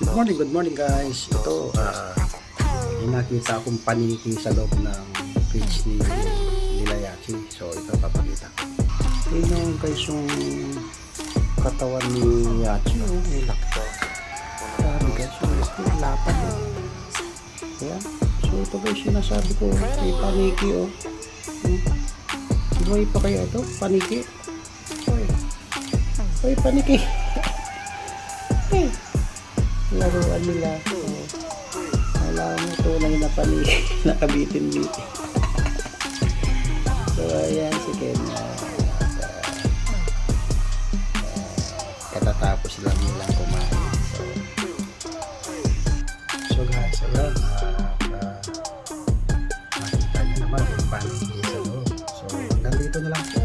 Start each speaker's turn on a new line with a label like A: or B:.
A: Good morning, good morning guys. Ito, ah, may nakita akong paniki sa loob ng page ni Nilayaki. So, ito papakita ko. Tingnan guys yung katawan ni Yachi. Oh, may lakto. Sabi guys, yung lakto, lapad oh. Ayan. So, ito guys, sinasabi ko, may paniki oh. Hmm. Buhay pa kaya ito? Paniki? Hoy, paniki. Hey laruan nila. So, alam mo tunay na pali nakabitin-bitin. so, ayan si Kenya. Uh, katatapos lang nilang kumain. So, so guys, ayan. Uh, uh, makita nyo naman kung paano yung isa So, hanggang dito na lang po.